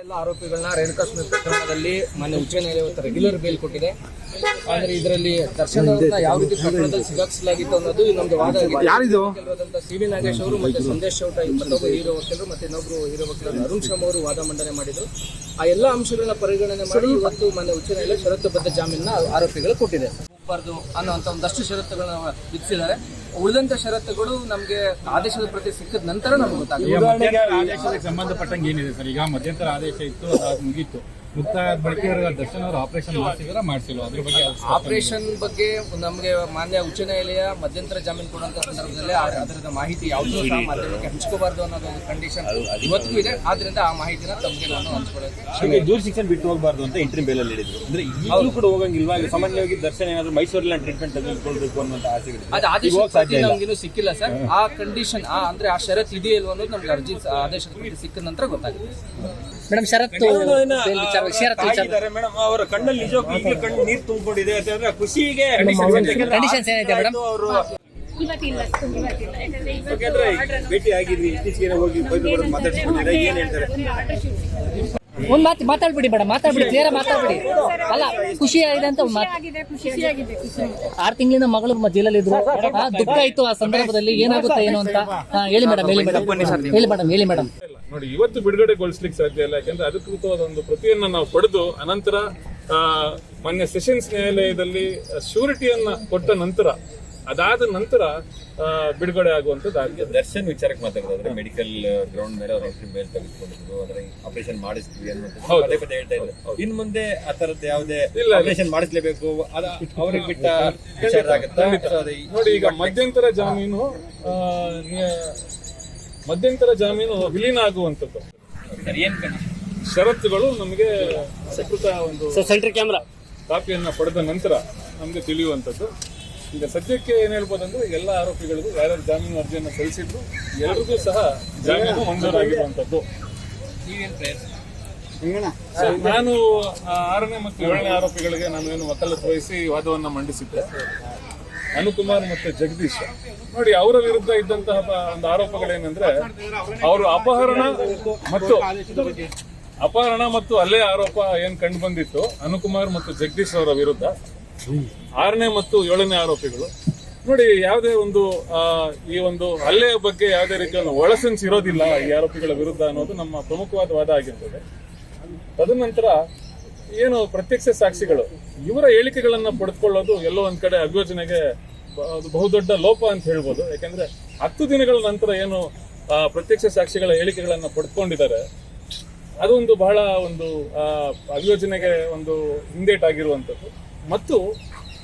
ಎಲ್ಲ ಆರೋಪಿಗಳನ್ನ ರೇಣುಕಾಸ್ವಾಮಿ ಪ್ರಕರಣದಲ್ಲಿ ಮೊನ್ನೆ ಉಚ್ಚ ನ್ಯಾಯಾಲಯ ರೆಗ್ಯುಲರ್ ಬೇಲ್ ಕೊಟ್ಟಿದೆ. ಆದ್ರೆ ಇದರಲ್ಲಿ ದರ್ಶನ್ ಅವ್ರನ್ನ ಯಾವ ರೀತಿ ಪ್ರಕರಣದಲ್ಲಿ ಸಿಗಾಕ್ಸಲಾಗಿತ್ತು ಅನ್ನೋದು ಇನ್ನೊಂದು ವಾದ ಆಗಿದೆ. ಯಾರಿದು? ಸಿ ವಿ ನಾಗೇಶ್ ಅವರು ಮತ್ತೆ ಸಂದೇಶ್ ಚೌಟ ಮತ್ತೊಬ್ಬ ಹೀರೋ ವಕೀಲರು ಮತ್ತೆ ಇನ್ನೊಬ್ರು ಹೀರೋ ವಕೀಲರು ಅರುಣ್ ಶರ್ಮ ಅವರು ವಾದ ಮಂಡನೆ ಮಾಡಿದ್ರು. ಆ ಎಲ್ಲ ಅಂಶಗಳನ್ನ ಪರಿಗಣನೆ ಮಾಡಿ ಮತ್ತು ಮೊನ್ನೆ ಉಚ್ಚ ನ್ಯಾಯಾಲಯ ಷರತ್ತುಬದ್ಧ ಜಾಮೀನ ಆರೋಪಿಗಳು ಕೊಟ್ಟಿದೆ. ಹೋಗ್ಬಾರ್ದು ಅನ್ನೋಂಥ ಒಂದಷ್ಟು ಷರತ್ತುಗಳನ್ನ ವಿಧಿಸಿದ್ದಾರೆ. ಉಳಿದಂತ ಷರತ್ತುಗಳು ನಮಗೆ ಆದೇಶದ ಪ್ರತಿ ಸಿಕ್ಕಿದ ನಂತರ ನಮ್ಗೆ ಗೊತ್ತಾಗುತ್ತೆ. ಆದೇಶಕ್ಕೆ ಸಂಬಂಧಪಟ್ಟಂಗೆ ಏನಿದೆ ಸರ್? ಈಗ ಮಧ್ಯಂತರ ಆದೇಶ ಇತ್ತು ಅದು ಮುಗೀತು. ಬಳಿಕ ದರ್ಶನ್ ಅವರು ಆಪರೇಷನ್ ಮಾಡಿಸಿದ್ರ? ಮಾಡಿಸಿಲ್ಲ. ಅದ್ರ ಬಗ್ಗೆ ಆಪರೇಷನ್ ಬಗ್ಗೆ ನಮಗೆ ಮಾನ್ಯ ಉಚ್ಚ ನ್ಯಾಯಾಲಯ ಮಧ್ಯಂತರ ಜಾಮೀನು ಕೊಡುವಂತ ಸಂದರ್ಭದಲ್ಲಿ ಆ- ಅದರದ ಮಾಹಿತಿ ಯಾವುದೂ ಸಹ ಮಾಧ್ಯಮಕ್ಕೆ ಹಂಚ್ಕೋಬಾರ್ದು ಅನ್ನೋದು ಒಂದು ಕಂಡೀಷನ್ ಇವತ್ತಿಗೂ ಇದೆ. ಆದ್ರಿಂದ ಆ ಮಾಹಿತಿನ ತಮಗೆ ನಾನು ಹಂಚ್ಕೊಳ್ಳೋಕೆ ನಿಮಗೆ ದೂರ ಶಿಕ್ಷಣ ಬಿಟ್ಟು ಹೋಗಬಾರ್ದು ಅಂತ ಇಂಟ್ರಿ ಬೇಲ್ ಅಲ್ಲಿ ಹೇಳಿದ್ರು. ಅಂದ್ರೆ ಈಗಲೂ ಕೂಡ ಹೋಗಂಗಿಲ್ವಾ? ಸಾಮಾನ್ಯವಾಗಿ ದರ್ಶನ ಏನಾದ್ರು ಮೈಸೂರಲ್ಲಿ ಟ್ರೀಟ್ಮೆಂಟ್ ತೆಗೆದುಕೊಳ್ಬೇಕು ಅನ್ನೋ ಆಸೆ ಅದು ಆದೇಶ ನಮ್ಗಿನ್ನೂ ಸಿಕ್ಕಿಲ್ಲ ಸರ್. ಆ ಕಂಡೀಷನ್ ಆ ಅಂದ್ರೆ ಆ ಷರತ್ ಇದೆಯಲ್ವ ಅನ್ನೋದು ನಮ್ಗೆ ಅರ್ಜಿ ಆದೇಶದ ಸಿಕ್ಕ ನಂತರ ಗೊತ್ತಾಗುತ್ತೆ. ಮೇಡಮ್ ಶರತ್ ಬೇಲ್ ವಿಚಾರ ಷರತ್ತು ವಿಚಾರ ಆಗಿದ್ದಾರೆ ಮೇಡಮ್. ಅವರ ಕಣ್ಣಲ್ಲಿ ನಿಜಕ್ಕೂ ಈಗಲೂ ಕಣ್ಣು ನೀರು ತುಂಬಿಕೊಂಡಿದೆ ಯಾಕಂದ್ರೆ ಖುಷಿಗೆ ಕಂಡೀಷನ್ಸ್ ಏನಿದೆ? ಮೇಡಮ್? ಅವರು ಇವತ್ತಿಲ್ಲ ಇವತ್ತಿಲ್ಲ. ಯಾಕಂದ್ರೆ ಯಾಕಂದ್ರೆ ಭೇಟಿ ಆಗಿದ್ವಿ. ಇತ್ತೀಚೆಗೆ ಹೋಗಿ ಬೈದು ಮಾತಾಡ್ಸ್ಕೊಂಡಿದ್ರೆ ಏನ್ ಹೇಳ್ತಾರೆ? ಒಂದು ಮಾತು ಮಾತಾಡ್ಬಿಡಿ ಮೇಡಮ್ ಮಾತಾಡ್ಬಿಡಿ ಕ್ಲಿಯರ್ ಮಾತಾಡ್ಬಿಡಿ. ಅಲ್ಲ ಖುಷಿ ಆಗಿದೆ ಅಂತ ಆರ್ ತಿಂಗಳಿಂದ ಮಗಳು ಮ- ಜೈಲಲ್ಲಿ ಇದ್ರು ಆ, ದುಃಖ ಇತ್ತು ಆ ಸಂದರ್ಭದಲ್ಲಿ ಏನಾಗುತ್ತೆ ಏನು ಅಂತ. ಹಾ, ಹೇಳಿ ಮೇಡಮ್ ಹೇಳಿ ಮೇಡಮ್. ಹೇಳಿ ಮೇಡಮ್ ಹೇಳಿ ಮೇಡಮ್. ನೋಡಿ ಇವತ್ತು ಬಿಡುಗಡೆಗೊಳಿಸ್ಲಿಕ್ಕೆ ಸಾಧ್ಯ ಇಲ್ಲ ಯಾಕಂದ್ರೆ ಅಧಿಕೃತವಾದ ಒಂದು ಪ್ರತಿಯನ್ನ ನಾವು ಪಡೆದು ಅನಂತರ ಆ, ಮಾನ್ಯ ಸೆಷನ್ಸ್ ನ್ಯಾಯಾಲಯದಲ್ಲಿ ಶ್ಯೂರಿಟಿಯನ್ನ ಕೊಟ್ಟ ನಂತರ ಅದಾದ ನಂತರ ಬಿಡುಗಡೆ ಆಗುವಂತದ್ದಾಗಿದೆ ದರ್ಶನ್ ವಿಚಾರಕ್ಕೆ ಮಾತಾಡೋದಾದ್ರೆ ಮೆಡಿಕಲ್ ಗ್ರೌಂಡ್ ಮೇಲೆ ಅವ್ರ ಔಷಧಿ ಮೇಲೆ ತೆಗೆದುಕೊಂಡಿದ್ರು ಅಂದ್ರೆ ಆಪರೇಷನ್ ಮಾಡಿಸ್ತೀವಿ ಅನ್ನೋದು. ಪದೇ ಪದೇ ಹೇಳ್ತಾ ಇದ್ರು. ಇನ್ ಮುಂದೆ ಆ ತರದ್ದು ಯಾವುದೇ ಇಲ್ಲ. ಆಪರೇಷನ್ ಮಾಡಿಸ್ಲೇಬೇಕು ಅವ್ರಿಗೆ ಬಿಟ್ಟ ನೋಡಿ ಈಗ ಮಧ್ಯಂತರ ಜಾಮೀನು ಮಧ್ಯಂತರ ಜಾಮೀನು ವಿಲೀನ ಆಗುವಂತದ್ದು ಷರತ್ತುಗಳು ನಮಗೆ ಸಕೃತ ಒಂದು ಸೆಂಟ್ರಿ ಕ್ಯಾಮ್ರಾ. ಕಾಪಿಯನ್ನ ಪಡೆದ ನಂತರ ನಮಗೆ ತಿಳಿಯುವಂಥದ್ದು. ಈಗ ಸದ್ಯಕ್ಕೆ ಏನ್ ಹೇಳ್ಬೋದಂದ್ರೆ ಎಲ್ಲ ಆರೋಪಿಗಳಿಗೂ ಯಾರ್ಯಾರು ಜಾಮೀನು ಅರ್ಜಿಯನ್ನು ಸಲ್ಲಿಸಿದ್ರು ಎಲ್ಲರಿಗೂ ಸಹ ಜಾಮೀನು ಮಂಜೂರಾಗಿರುವಂಥದ್ದು. ನಾನು ಆರನೇ ಮತ್ತು ಏಳನೇ ಆರೋಪಿಗಳಿಗೆ ನಾನು ಏನು ವಕಾಲತ್ ವಹಿಸಿ ವಾದವನ್ನು ಮಂಡಿಸಿದ್ದೆ. ಅನುಕುಮಾರ್ ಮತ್ತೆ ಜಗದೀಶ್. ನೋಡಿ, ಅವರ ವಿರುದ್ಧ ಇದ್ದಂತಹ ಒಂದು ಆರೋಪಗಳೇನೆಂದ್ರೆ, ಅವರು ಅಪಹರಣ ಮತ್ತು ಅಪಹರಣ ಮತ್ತು ಅಲ್ಲೇ ಆರೋಪ ಏನ್ ಕಂಡು ಬಂದಿತ್ತು, ಅನುಕುಮಾರ್ ಮತ್ತು ಜಗದೀಶ್ ಅವರ ವಿರುದ್ಧ. ಆರನೇ ಮತ್ತು ಏಳನೇ ಆರೋಪಿಗಳು. ನೋಡಿ, ಯಾವುದೇ ಒಂದು ಈ ಒಂದು ಹಲ್ಲೆಯ ಬಗ್ಗೆ ಯಾವುದೇ ರೀತಿಯ ಒಳಸೆನ್ಸ್ ಇರೋದಿಲ್ಲ ಈ ಆರೋಪಿಗಳ ವಿರುದ್ಧ ಅನ್ನೋದು ನಮ್ಮ ಪ್ರಮುಖವಾದ ವಾದ ಆಗಿರ್ತದೆ. ತದನಂತರ, ಏನು ಪ್ರತ್ಯಕ್ಷ ಸಾಕ್ಷಿಗಳು? ಇವರ ಹೇಳಿಕೆಗಳನ್ನು ಪಡೆದುಕೊಳ್ಳೋದು ಎಲ್ಲೋ ಒಂದು ಕಡೆ ಅಭಿಯೋಜನೆಗೆ ಬಹುದೊಡ್ಡ ಲೋಪ ಅಂತ ಹೇಳ್ಬೋದು. ಯಾಕಂದ್ರೆ ಹತ್ತು ದಿನಗಳ ನಂತರ ಏನು ಪ್ರತ್ಯಕ್ಷ ಸಾಕ್ಷಿಗಳ ಹೇಳಿಕೆಗಳನ್ನು ಪಡ್ಕೊಂಡಿದ್ದಾರೆ. ಅದೊಂದು ಬಹಳ ಒಂದು ಅಭಿಯೋಜನೆಗೆ ಒಂದು ಹಿಂದೇಟಾಗಿರುವಂಥದ್ದು ಮತ್ತು